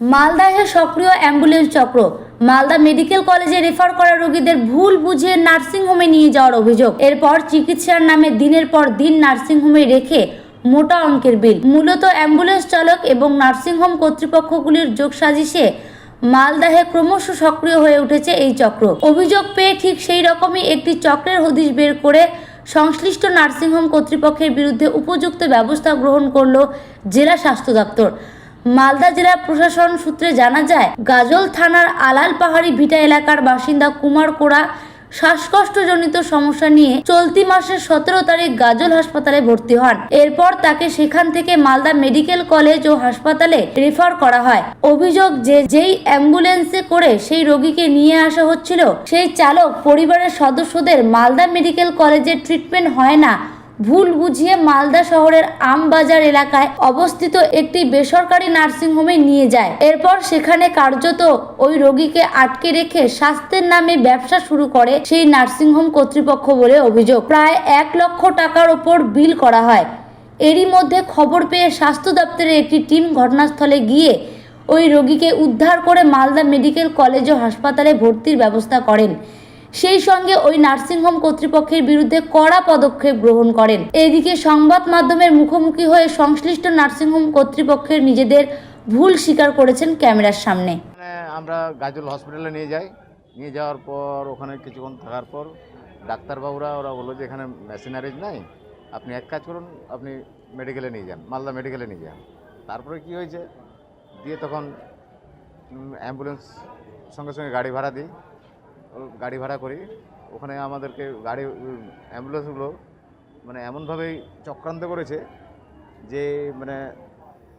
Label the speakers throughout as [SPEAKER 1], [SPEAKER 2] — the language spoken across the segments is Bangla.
[SPEAKER 1] মালদাহে সক্রিয় অ্যাম্বুলেন্স চক্র। মালদা মেডিকেল কলেজে রেফার করা রোগীদের ভুল বুঝিয়ে নার্সিংহোমে নিয়ে যাওয়ার অভিযোগ। এরপর চিকিৎসার নামে দিনের পর দিন নার্সিংহোমে রেখে মোটা অঙ্কের বিল। মূলত অ্যাম্বুলেন্স চালক এবং নার্সিংহোম কর্তৃপক্ষগুলির যোগসাজিশে মালদাহে ক্রমশ সক্রিয় হয়ে উঠেছে এই চক্র। অভিযোগ পেয়ে ঠিক সেই রকমই একটি চক্রের হদিশ বের করে সংশ্লিষ্ট নার্সিংহোম কর্তৃপক্ষের বিরুদ্ধে উপযুক্ত ব্যবস্থা গ্রহণ করল জেলা স্বাস্থ্য দপ্তর। মালদা জেলা প্রশাসন সূত্রে জানা যায়, গাজল থানার আলাল পাহাড়ি ভিটা এলাকার বাসিন্দা কুমার কোড়া শ্বাসকষ্টজনিত সমস্যা নিয়ে চলতি মাসের সতেরো তারিখ গাজল হাসপাতালে ভর্তি হন। এরপর তাকে সেখান থেকে মালদা মেডিকেল কলেজ ও হাসপাতালে রেফার করা হয়। অভিযোগ যে যেই অ্যাম্বুলেন্সে করে সেই রোগীকে নিয়ে আসা হচ্ছিল, সেই চালক পরিবারের সদস্যদের মালদা মেডিকেল কলেজের ট্রিটমেন্ট হয় না ভুল বুঝিয়ে মালদা শহরের আমবাজার এলাকায় অবস্থিত একটি বেসরকারি নার্সিংহোমে নিয়ে যায়। এরপর সেখানে কার্যত ওই রোগীকে আটকে রেখে স্বাস্থ্যের নামে ব্যবসা শুরু করে সেই নার্সিংহোম কর্তৃপক্ষ বলে অভিযোগ। প্রায় এক লক্ষ টাকার ওপর বিল করা হয়। এরই মধ্যে খবর পেয়ে স্বাস্থ্য দপ্তরের একটি টিম ঘটনাস্থলে গিয়ে ওই রোগীকে উদ্ধার করে মালদা মেডিকেল কলেজ ও হাসপাতালে ভর্তির ব্যবস্থা করেন। সেই সঙ্গে ওই নার্সিংহোম কর্তৃপক্ষের বিরুদ্ধে কড়া পদক্ষেপ গ্রহণ করেন। এদিকে সংবাদ মাধ্যমের মুখোমুখি হয়ে সংশ্লিষ্ট নার্সিংহোম কর্তৃপক্ষের নিজেদের ভুল স্বীকার করেছেন ক্যামেরার সামনে।
[SPEAKER 2] মানে আমরা গাজল হসপিটালে নিয়ে যাই। নিয়ে যাওয়ার পর ওখানে কিছুক্ষণ থাকার পর ডাক্তারবাবুরা ওরা বলল যে এখানে মেশিনারিজ নাই। আপনি এক কাজ করুন, আপনি মেডিকেলে নিয়ে যান, মালদা মেডিকেলে নিয়ে যান। তারপরে কি হয়েছে? দিয়ে তখন অ্যাম্বুলেন্স সঙ্গে সঙ্গে গাড়ি ভাড়া দিই। গাড়ি ভাড়া করি। ওখানে আমাদেরকে গাড়ি অ্যাম্বুলেন্সগুলো মানে এমনভাবেই চক্রান্ত করেছে যে মানে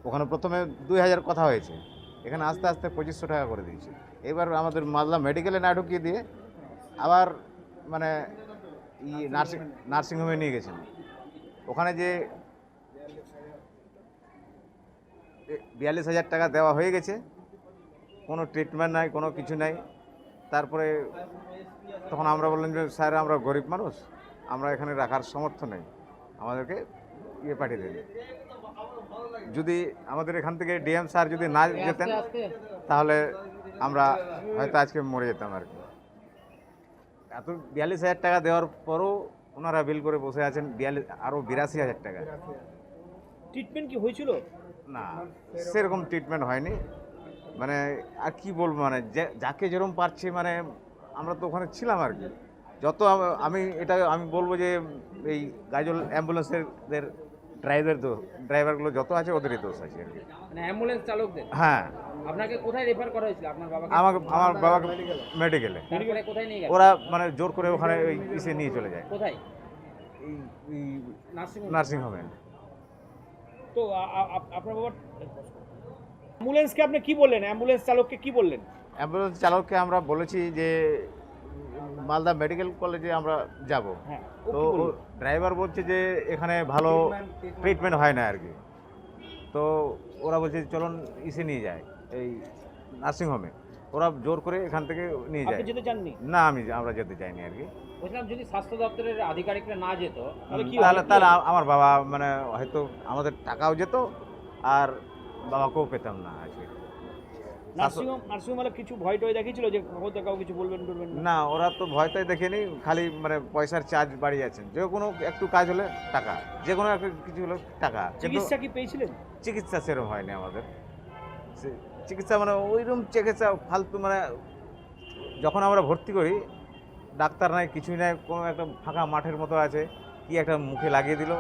[SPEAKER 2] ওখানে প্রথমে দুই হাজার কথা হয়েছে। এখানে আস্তে আস্তে পঁচিশশো টাকা করে দিয়েছে। এবার আমাদের মালদা মেডিকেলে না ঢুকিয়ে দিয়ে আবার মানে ই নার্সিং নার্সিংহোমে নিয়ে গেছেন। ওখানে যে বিয়াল্লিশ হাজার টাকা দেওয়া হয়ে গেছে। কোনো ট্রিটমেন্ট নাই, কোনো কিছু নাই। তারপরে তখন আমরা বললাম যে স্যার আমরা গরিব মানুষ আমরা এখানে রাখার সামর্থ্য নেই আমাদেরকে ইয়ে পাঠিয়ে দিন। যদি আমাদের এখান থেকে ডিএম স্যার যদি না যেতেন তাহলে আমরা হয়তো আজকে মরে যেতাম আর কি। এত বিয়াল্লিশ হাজার টাকা দেওয়ার পরও ওনারা বিল করে বসে আছেন বিয়াল্লিশ আরও বিরাশি হাজার টাকা।
[SPEAKER 3] ট্রিটমেন্ট কি হয়েছিল?
[SPEAKER 2] না সেরকম ট্রিটমেন্ট হয়নি। মানে আর কি বলব মানে যাকে যেরকম পারছে মানে আমরা তো ওখানে ছিলাম আর কি। যত আমি এটা আমি বলব যে এই গাজল অ্যাম্বুলেন্সের ড্রাইভার দোষ ড্রাইভারগুলো যত আছে ওদেরই দোষ আছে আর কি।
[SPEAKER 3] মানে অ্যাম্বুলেন্স চালকদের?
[SPEAKER 2] হ্যাঁ।
[SPEAKER 3] আপনাকে কোথায় রেফার করা হয়েছিল? আপনার বাবাকে?
[SPEAKER 2] আমাকে আমার বাবাকে মেডিকেলে।
[SPEAKER 3] কোথায় নিয়ে গেল?
[SPEAKER 2] ওরা মানে জোর করে ওখানে ওই ইসে নিয়ে চলে যায়।
[SPEAKER 3] কোথায়? নার্সিং
[SPEAKER 2] নার্সিংহোমে।
[SPEAKER 3] তো আপনার বাবা অ্যাম্বুলেন্সকে আপনি কি বললেন? অ্যাম্বুলেন্স চালককে কি বললেন?
[SPEAKER 2] অ্যাম্বুলেন্স চালককে আমরা বলেছি যে মালদা মেডিকেল কলেজে আমরা যাব।
[SPEAKER 3] হ্যাঁ
[SPEAKER 2] তো ড্রাইভার বলছে যে এখানে ভালো ট্রিটমেন্ট হয় না আর কি। তো ওরা বলছে চলুন ইসে নিয়ে যায় এই নার্সিংহোমে ওরা জোর করে এখান থেকে নিয়ে যায়।
[SPEAKER 3] যেতে চাননি?
[SPEAKER 2] না আমি আমরা যেতে চাইনি আর কি।
[SPEAKER 3] বলছিলাম যদি স্বাস্থ্য দপ্তরের আধিকারিকরা না যেত তাহলে কি
[SPEAKER 2] তাহলে? আমার বাবা মানে হয়তো আমাদের টাকাও যেত আর বাবাকেও পেতাম না আজকে
[SPEAKER 3] কিছু ভয় টয় দেখিয়েছিল যে হতে কাউ কিছু বলবেন বলবেন না?
[SPEAKER 2] ওরা তো ভয়টাই দেখেনি খালি মানে পয়সার চার্জ বাড়িয়ে আছেন যে কোনো একটু কাজ হলে টাকা যে কোনো কিছু হলে টাকা।
[SPEAKER 3] চিকিৎসা কি পেয়েছিলেন?
[SPEAKER 2] চিকিৎসা সেরকম হয়নি আমাদের। চিকিৎসা মানে ওইরকম চিকিৎসা ফালতু মানে যখন আমরা ভর্তি করি ডাক্তার নাই কিছুই নাই কোনো একটা ফাঁকা মাঠের মতো আছে কি একটা মুখে লাগিয়ে দিল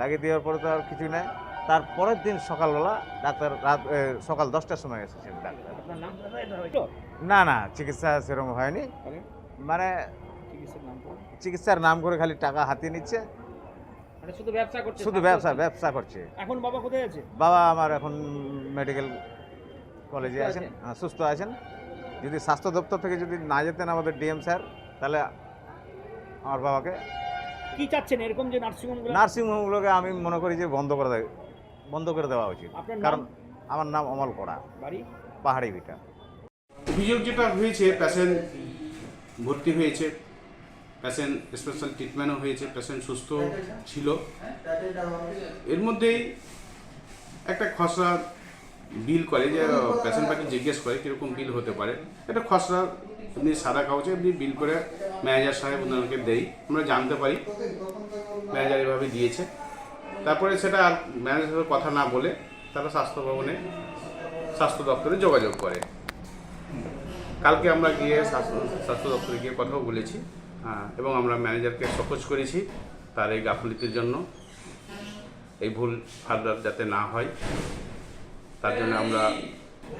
[SPEAKER 2] লাগিয়ে দেওয়ার পরে তো আর কিছুই নাই। তার পরের দিন সকালবেলা ডাক্তার রাত সকাল দশটার সময় এসেছেন ডাক্তার? না না চিকিৎসা সেরকম হয়নি। মানে
[SPEAKER 3] চিকিৎসার নাম
[SPEAKER 2] করে। খালি টাকা হাতিয়ে নিচ্ছে।
[SPEAKER 3] মানে শুধু ব্যবসা করছে
[SPEAKER 2] শুধু ব্যবসা ব্যবসা করছে।
[SPEAKER 3] এখন বাবা কোথায় আছে?
[SPEAKER 2] বাবা আমার এখন মেডিকেল কলেজে আছেন? হ্যাঁ, সুস্থ আছেন। যদি স্বাস্থ্য দপ্তর থেকে যদি না যেতেন আমাদের ডিএম স্যার তাহলে আমার বাবাকে
[SPEAKER 3] কি চাচ্ছেন? এরকম যে নার্সিংহোমগুলো?
[SPEAKER 2] নার্সিংহোমগুলোকে আমি মনে করি যে বন্ধ করে দেয়। বন্ধ করে দেওয়া উচিত। কারণ আমার নাম অমল কড়া
[SPEAKER 3] বাড়ি?
[SPEAKER 2] পাহাড়ি ভিটা।
[SPEAKER 4] অভিযোগ যেটা হয়েছে পেশেন্ট ভর্তি হয়েছে পেশেন্ট স্পেশাল ট্রিটমেন্টও হয়েছে পেশেন্ট সুস্থ ছিল। এর মধ্যেই একটা খসড়া বিল করে যে পেশেন্ট পার্টি জিজ্ঞেস করে কীরকম বিল হতে পারে। এটা খসড়া এমনি সাদা কাগজে এমনি বিল করে ম্যানেজার সাহেব ওনাকে দেই। আমরা জানতে পারি। ম্যানেজার এভাবে দিয়েছে। তারপরে সেটা আর ম্যানেজারের কথা না বলে তারা স্বাস্থ্য ভবনে স্বাস্থ্য দপ্তরে যোগাযোগ করে। কালকে আমরা গিয়ে স্বাস্থ্য স্বাস্থ্য দপ্তরে গিয়ে কথাও বলেছি এবং আমরা ম্যানেজারকে সকোচ করেছি তার এই গাফলিতির জন্য। এই ভুল ফার্দার যাতে না হয়, তার জন্য আমরা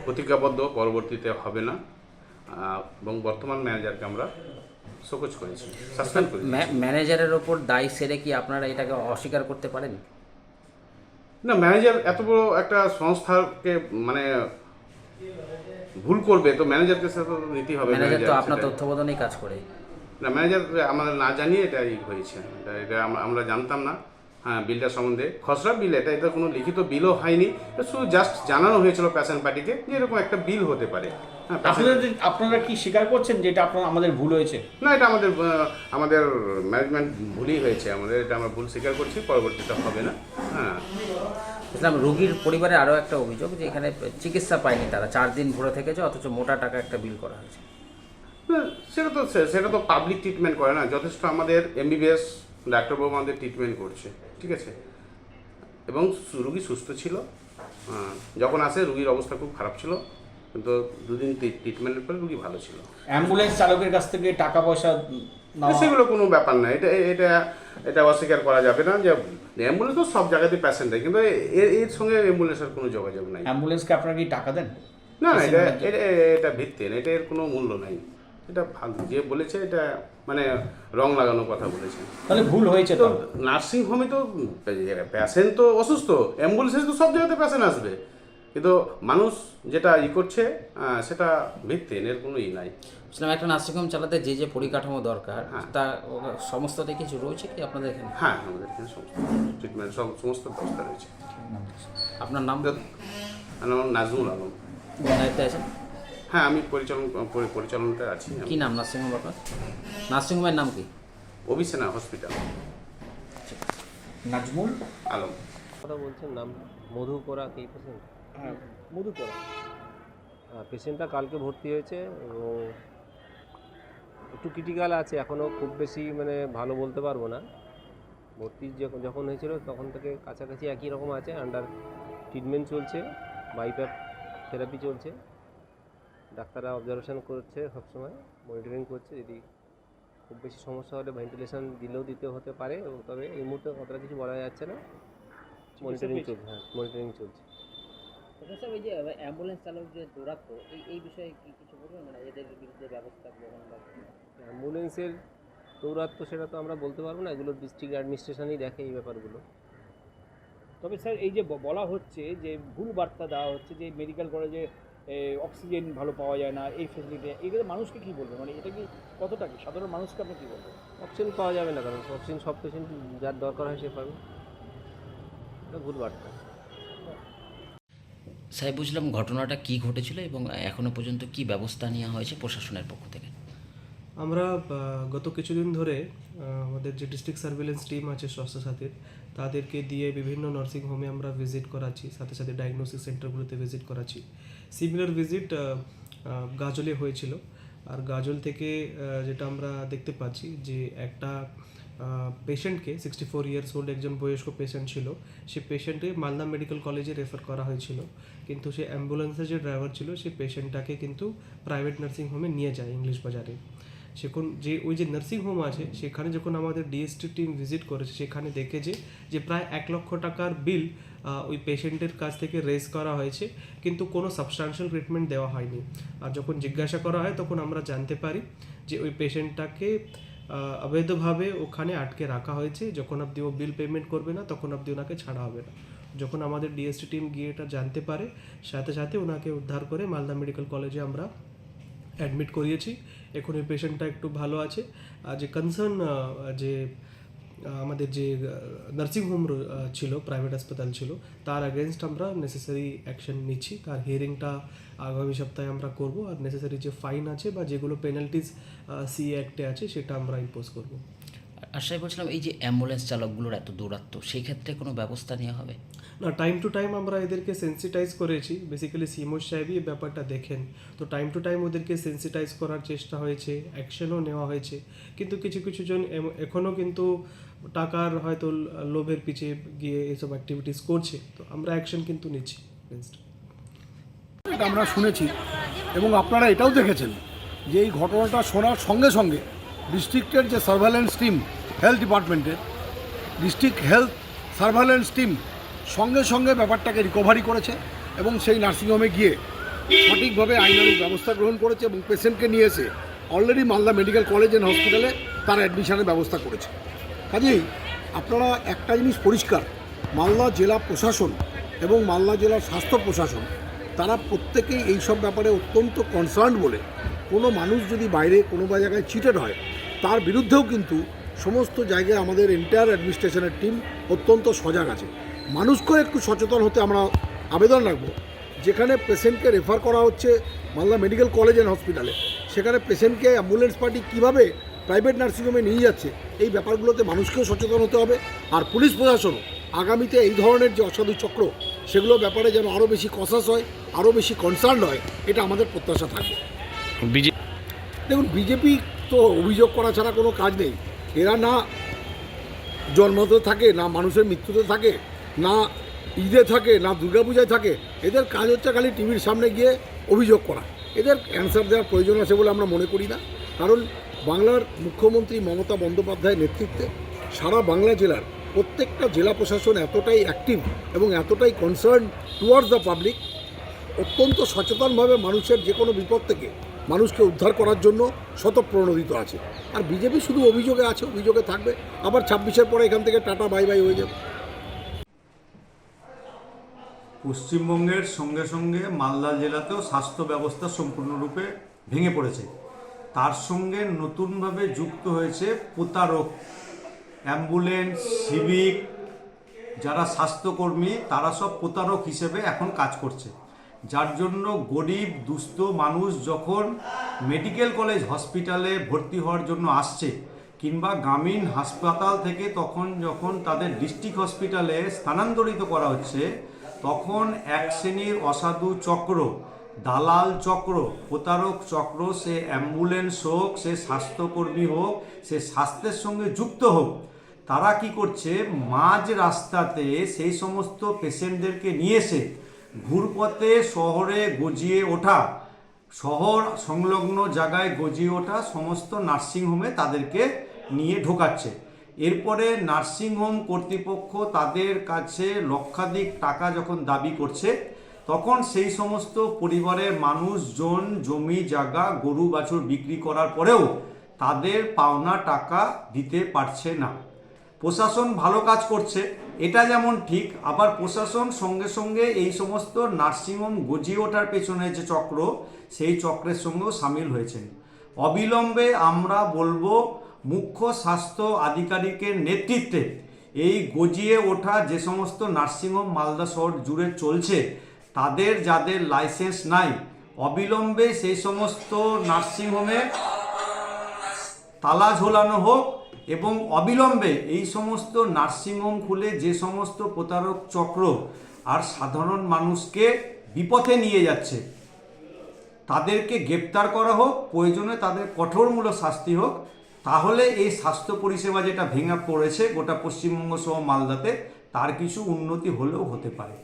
[SPEAKER 4] প্রতিজ্ঞাবদ্ধ, পরবর্তীতে হবে না এবং বর্তমান ম্যানেজারকে আমরা সকোচ করেছি সাসপেন্ড করেছি।
[SPEAKER 5] ম্যানেজারের ওপর দায় সেরে কি আপনারা এটাকে অস্বীকার করতে পারেন?
[SPEAKER 4] না ম্যানেজার এত বড় একটা সংস্থাকে মানে ভুল করবে তো ম্যানেজারকে সাথে তো নিতেই হবে
[SPEAKER 5] ম্যানেজার তো আপনার তত্ত্বাবধানেই কাজ করে।
[SPEAKER 4] না ম্যানেজার আমাদের না জানিয়ে এটা হয়েছে। এটা এটা আমরা জানতাম না। হ্যাঁ বিলটা সম্বন্ধে। খসড়া বিল এটা এটা কোনো লিখিত বিলও হয়নি। শুধু জাস্ট জানানো হয়েছিল প্যাশন পার্টিকে যে এরকম একটা বিল হতে পারে।
[SPEAKER 3] আপনারা কি স্বীকার করছেন যে এটা আপনার আমাদের ভুল হয়েছে?
[SPEAKER 4] না এটা আমাদের আমাদের ম্যানেজমেন্ট ভুলই হয়েছে। আমাদের এটা আমরা ভুল স্বীকার করছি পরবর্তীতে হবে না। হ্যাঁ।
[SPEAKER 5] বুঝলাম রোগীর পরিবারে আরও একটা অভিযোগ যে এখানে চিকিৎসা পায়নি তারা চার দিন ভরে থেকেছে অথচ মোটা টাকা একটা বিল করা হয়েছে।
[SPEAKER 4] সেটা তো সে- সেটা তো পাবলিক ট্রিটমেন্ট করে না যথেষ্ট আমাদের এমবিবিএস ডাক্তারবাবু আমাদের ট্রিটমেন্ট করছে ঠিক আছে? এবং রুগী সুস্থ ছিল যখন আসে রুগীর অবস্থা খুব খারাপ ছিল কিন্তু দুদিন ট্রিটমেন্টের পরে রুগী ভালো ছিল?
[SPEAKER 3] অ্যাম্বুলেন্স চালকের কাছ থেকে টাকা পয়সা
[SPEAKER 4] সেগুলো কোনো ব্যাপার না। এটা এটা এটা অস্বীকার করা যাবে না যে অ্যাম্বুলেন্স তো সব জায়গাতে প্যাসেন্ট দেয় কিন্তু এর এর সঙ্গে অ্যাম্বুলেন্সের কোনো যোগাযোগ নাই।
[SPEAKER 3] অ্যাম্বুলেন্সকে আপনারা কি টাকা দেন?
[SPEAKER 4] না না এটা এটা এটা ভিত্তিহীন এটা এর কোনো মূল্য নাই। এটা ফালতু যে বলেছে এটা মানে রং লাগানোর কথা বলেছে।
[SPEAKER 3] তাহলে ভুল হয়েছে
[SPEAKER 4] তো নার্সিং হোমে তো পেশেন্ট তো অসুস্থ অ্যাম্বুলেন্সে তো সব জায়গাতে পেশেন্ট আসবে। কিন্তু মানুষ যেটা ই করছে সেটা ভিত্তিহীন এর কোনো ই নাই।
[SPEAKER 5] বুঝলাম একটা নার্সিংহোম চালাতে যে যে পরিকাঠামো দরকার
[SPEAKER 4] হ্যাঁ।
[SPEAKER 5] তা সমস্তটা কিছু রয়েছে কি আপনাদের এখানে?
[SPEAKER 4] হ্যাঁ আমাদের এখানে সমস্ত ট্রিটমেন্ট সব সমস্ত ব্যবস্থা রয়েছে।
[SPEAKER 5] আপনার নাম?
[SPEAKER 4] আমার নাজমুল আলম।
[SPEAKER 5] দায়িত্বে আছেন?
[SPEAKER 4] হ্যাঁ আমি পরিচালন পরি- পরিচালনাতে আছি।
[SPEAKER 5] কি নাম নার্সিংহোম আপনার? নার্সিংহোমের নাম কি?
[SPEAKER 4] Avicenna hospital.
[SPEAKER 3] নাজমুল?
[SPEAKER 4] আলম।
[SPEAKER 6] কথা বলছেন নাম মধু কোরা কি
[SPEAKER 3] হ্যাঁ মধুকর
[SPEAKER 6] পেশেন্টটা কালকে ভর্তি হয়েছে এবং একটু ক্রিটিক্যাল আছে এখনও খুব বেশি মানে ভালো বলতে পারব না। ভর্তি যখন যখন হয়েছিল তখন থেকে কাছাকাছি একই রকম আছে আন্ডার ট্রিটমেন্ট চলছে বাইপ্যাপ থেরাপি চলছে। ডাক্তাররা অবজারভেশন করছে সবসময় মনিটরিং করছে যদি খুব বেশি সমস্যা হলে ভেন্টিলেশন দিলেও দিতে হতে পারে এবং তবে এই মুহূর্তে অতটা কিছু বলা যাচ্ছে না। মনিটরিং চলছে হ্যাঁ মনিটরিং চলছে।
[SPEAKER 7] স্যার ওই যে অ্যাম্বুলেন্স চালক যে দৌড়াতো এই এই বিষয়ে কি কিছু বলবেন? মানে এদের বিরুদ্ধে ব্যবস্থা গ্রহণ বা
[SPEAKER 6] অ্যাম্বুলেন্সের দৌরাত্ম সেটা তো আমরা বলতে পারব না এগুলো ডিস্ট্রিক্ট অ্যাডমিনিস্ট্রেশনই দেখে এই ব্যাপারগুলো।
[SPEAKER 3] তবে স্যার এই যে ব- বলা হচ্ছে যে ভুল বার্তা দেওয়া হচ্ছে যে মেডিকেল কলেজে অক্সিজেন ভালো পাওয়া যায় না এই ফেসিলিটি এগুলো মানুষকে কী বলবে? মানে এটা কি কতটা কি? সাধারণ মানুষকে আপনি কী বলবেন?
[SPEAKER 6] অক্সিজেন পাওয়া যাবে না কারণ অক্সিজেন সব পেশেন্ট যার দরকার হয় সে পাবে। এটা ভুল বার্তা।
[SPEAKER 5] সাহেব বুঝলাম ঘটনাটা কি ঘটেছিল এবং এখনও পর্যন্ত কি ব্যবস্থা নেওয়া হয়েছে প্রশাসনের পক্ষ থেকে?
[SPEAKER 8] আমরা গত কিছুদিন ধরে আমাদের যে ডিস্ট্রিক্ট সার্ভেলেন্স টিম আছে স্বাস্থ্যসাথীর তাদেরকে দিয়ে বিভিন্ন নার্সিং হোমে আমরা ভিজিট করাচ্ছি, সাথে সাথে ডায়াগনোসিস সেন্টারগুলোতে ভিজিট করাচ্ছি। সিমিলার ভিজিট গাজলে হয়েছিল। আর গাজল থেকে যেটা আমরা দেখতে পাচ্ছি যে একটা পেশেন্টকে সিক্সটি ফোর ইয়ার্স ওল্ড একজন বয়স্ক পেশেন্ট ছিল। সে পেশেন্টকে মালদা মেডিকেল কলেজে রেফার করা হয়েছিল। কিন্তু সে অ্যাম্বুলেন্সের যে ড্রাইভার ছিল, সে পেশেন্টটাকে কিন্তু প্রাইভেট নার্সিং হোমে নিয়ে যায় ইংলিশ বাজারে। সেখন যে ওই যে নার্সিং হোম আছে, সেখানে যখন আমাদের ডিএসটি টিম ভিজিট করেছে, সেখানে দেখেছে যে প্রায় এক লক্ষ টাকার বিল ওই পেশেন্টের কাছ থেকে রেজ করা হয়েছে। কিন্তু কোনো সাবস্টান্সিয়াল ট্রিটমেন্ট দেওয়া হয়নি। আর যখন জিজ্ঞাসা করা হয়, তখন আমরা জানতে পারি যে ওই পেশেন্টটাকে অবৈধভাবে ওখানে আটকে রাখা হয়েছে। যখন আপনি ও বিল পেমেন্ট করবে না, তখন আপনি ওনাকে ছাড়া হবে না। যখন আমাদের ডিএসটি টিম গিয়ে এটা জানতে পারে, সাথে সাথে ওনাকে উদ্ধার করে মালদা মেডিকেল কলেজে আমরা অ্যাডমিট করিয়েছি। এখন এই পেশেন্টটা একটু ভালো আছে। আর যে কনসার্ন যে আমাদের যে নার্সিং হোম ছিল প্রাইভেট হাসপাতাল ছিল তার অ্যাগেনস্ট আমরা নেসেসারি অ্যাকশন নিচ্ছি। তার হিয়ারিংটা আগামী সপ্তাহে আমরা করব। আর নেসেসারি যে ফাইন আছে বা যেগুলো পেনাল্টিজ সি অ্যাক্টে আছে সেটা আমরা ইম্পোজ করব।
[SPEAKER 5] আর সাহেব বলছিলাম এই যে অ্যাম্বুলেন্স চালকগুলোর এত দৌরাত্ম সেই ক্ষেত্রে কোনো ব্যবস্থা নেওয়া হবে?
[SPEAKER 8] না টাইম টু টাইম আমরা এদেরকে সেন্সিটাইজ করেছি। বেসিক্যালি সিমোর সাহেবই ব্যাপারটা দেখেন। তো টাইম টু টাইম ওদেরকে সেন্সিটাইজ করার চেষ্টা হয়েছে অ্যাকশনও নেওয়া হয়েছে। কিন্তু কিছু কিছু জন এখনও কিন্তু টাকার হয়তো লোভের পিছিয়ে গিয়ে এইসব অ্যাক্টিভিটিস করছে। তো আমরা অ্যাকশন কিন্তু নিচ্ছি
[SPEAKER 9] আমরা শুনেছি এবং আপনারা এটাও দেখেছেন যে এই ঘটনাটা শোনার সঙ্গে সঙ্গে ডিস্ট্রিক্টের যে সার্ভেলেন্স টিম হেলথ ডিপার্টমেন্টের ডিস্ট্রিক্ট হেলথ সার্ভেলেন্স টিম সঙ্গে সঙ্গে ব্যাপারটাকে রিকভারি করেছে এবং সেই নার্সিংহোমে গিয়ে সঠিকভাবে আইনানুগ ব্যবস্থা গ্রহণ করেছে এবং পেশেন্টকে নিয়ে এসে already Malda medical college and হসপিটালে তার অ্যাডমিশনের ব্যবস্থা করেছে। কাজেই আপনারা একটা জিনিস পরিষ্কার, মালদা জেলা প্রশাসন এবং মালদা জেলার স্বাস্থ্য প্রশাসন, তারা প্রত্যেকেই এই সব ব্যাপারে অত্যন্ত কনসার্ন বলে। কোনো মানুষ যদি বাইরে কোনো বা জায়গায় চিটেড হয়, তার বিরুদ্ধেও কিন্তু সমস্ত জায়গায় আমাদের এন্টায়ার অ্যাডমিনিস্ট্রেশনের টিম অত্যন্ত সজাগ আছে। মানুষকেও একটু সচেতন হতে আমরা আবেদন রাখব। যেখানে পেশেন্টকে রেফার করা হচ্ছে মালদা মেডিকেল কলেজ অ্যান্ড হসপিটালে সেখানে পেশেন্টকে অ্যাম্বুলেন্স পার্টি কীভাবে প্রাইভেট নার্সিংহোমে নিয়ে যাচ্ছে। এই ব্যাপারগুলোতে মানুষকেও সচেতন হতে হবে আর পুলিশ প্রশাসনও। আগামীতে এই ধরনের যে অসাধু চক্র সেগুলো ব্যাপারে যেন আরও বেশি কসাস হয় আরও বেশি কনসার্ন হয় এটা আমাদের প্রত্যাশা থাকবে দেখুন বিজেপি তো অভিযোগ করা ছাড়া কোনো কাজ নেই। এরা না জন্মতে থাকে না মানুষের মৃত্যুতে থাকে না ঈদে থাকে না দুর্গাপূজায় থাকে। এদের কাজ হচ্ছে খালি টিভির সামনে গিয়ে অভিযোগ করা। এদের অ্যান্সার দেওয়ার প্রয়োজন আছে বলে আমরা মনে করি না। কারণ বাংলার মুখ্যমন্ত্রী মমতা বন্দ্যোপাধ্যায়ের নেতৃত্বে সারা বাংলা জেলার প্রত্যেকটা জেলা প্রশাসন এতটাই অ্যাক্টিভ এবং এতটাই কনসার্ন টুয়ার্ডস দ্য পাবলিক অত্যন্ত সচেতনভাবে মানুষের যে কোনো বিপদ থেকে মানুষকে উদ্ধার করার জন্য শতপ্রণোদিত আছে। আর বিজেপি শুধু অভিযোগে আছে, অভিযোগে থাকবে। আবার ছাব্বিশের পরে এখান থেকে টাটা বাই বাই হয়ে যাবে।
[SPEAKER 10] পশ্চিমবঙ্গের সঙ্গে সঙ্গে মালদা জেলাতেও স্বাস্থ্য ব্যবস্থা সম্পূর্ণরূপে ভেঙে পড়েছে। তার সঙ্গে নতুনভাবে যুক্ত হয়েছে প্রতারক, অ্যাম্বুলেন্স, সিভিক, যারা স্বাস্থ্যকর্মী, তারা সব প্রতারক হিসেবে এখন কাজ করছে। যার জন্য গরিব, দুস্থ মানুষ যখন মেডিকেল কলেজ, হসপিটালে ভর্তি হওয়ার জন্য আসছে কিংবা গ্রামীণ হাসপাতাল থেকে তখন যখন তাদের ডিস্ট্রিক্ট হসপিটালে স্থানান্তরিত করা হচ্ছে, তখন এক শ্রেণির অসাধু চক্র দালাল চক্র, প্রতারক চক্র, সে অ্যাম্বুলেন্স হোক, সে স্বাস্থ্যকর্মী হোক, সে স্বাস্থ্যের সঙ্গে যুক্ত হোক, তারা কি করছে? মাঝ রাস্তাতে সেই সমস্ত পেশেন্টদেরকে নিয়ে এসে ঘুরপথে শহরে গজিয়ে ওঠা, শহর সংলগ্ন জায়গায় গজিয়ে ওঠা সমস্ত নার্সিংহোমে তাদেরকে নিয়ে ঢোকাচ্ছে। এরপরে নার্সিংহোম কর্তৃপক্ষ তাদের কাছে লক্ষাধিক টাকা যখন দাবি করছে তখন সেই সমস্ত পরিবারের মানুষজন জমি, জায়গা, গরু, বাছুর বিক্রি করার পরেও তাদের পাওনা টাকা দিতে পারছে না। প্রশাসন ভালো কাজ করছে, এটা যেমন ঠিক, আবার প্রশাসন সঙ্গে সঙ্গে এই সমস্ত নার্সিংহোম গজিয়ে ওঠার পেছনে যে চক্র, সেই চক্রের সঙ্গেও সামিল হয়েছেন। অবিলম্বে আমরা বলব, মুখ্য স্বাস্থ্য আধিকারিকের নেতৃত্বে এই গজিয়ে ওঠা যে সমস্ত নার্সিংহোম মালদা শহর জুড়ে চলছে তাদের যাদের লাইসেন্স নাই, অবিলম্বে সেই সমস্ত নার্সিংহোমে তালা ঝোলানো হোক এবং অবিলম্বে এই সমস্ত নার্সিংহোম খুলে যে সমস্ত প্রতারক চক্র আর সাধারণ মানুষকে বিপথে নিয়ে যাচ্ছে, তাদেরকে গ্রেপ্তার করা হোক, প্রয়োজনে তাদের কঠোরমূলক শাস্তি হোক, তাহলে এই স্বাস্থ্য পরিষেবা যেটা ভেঙে পড়েছে গোটা পশ্চিমবঙ্গ সহ মালদাতে, তার কিছু উন্নতি হলেও হতে পারে।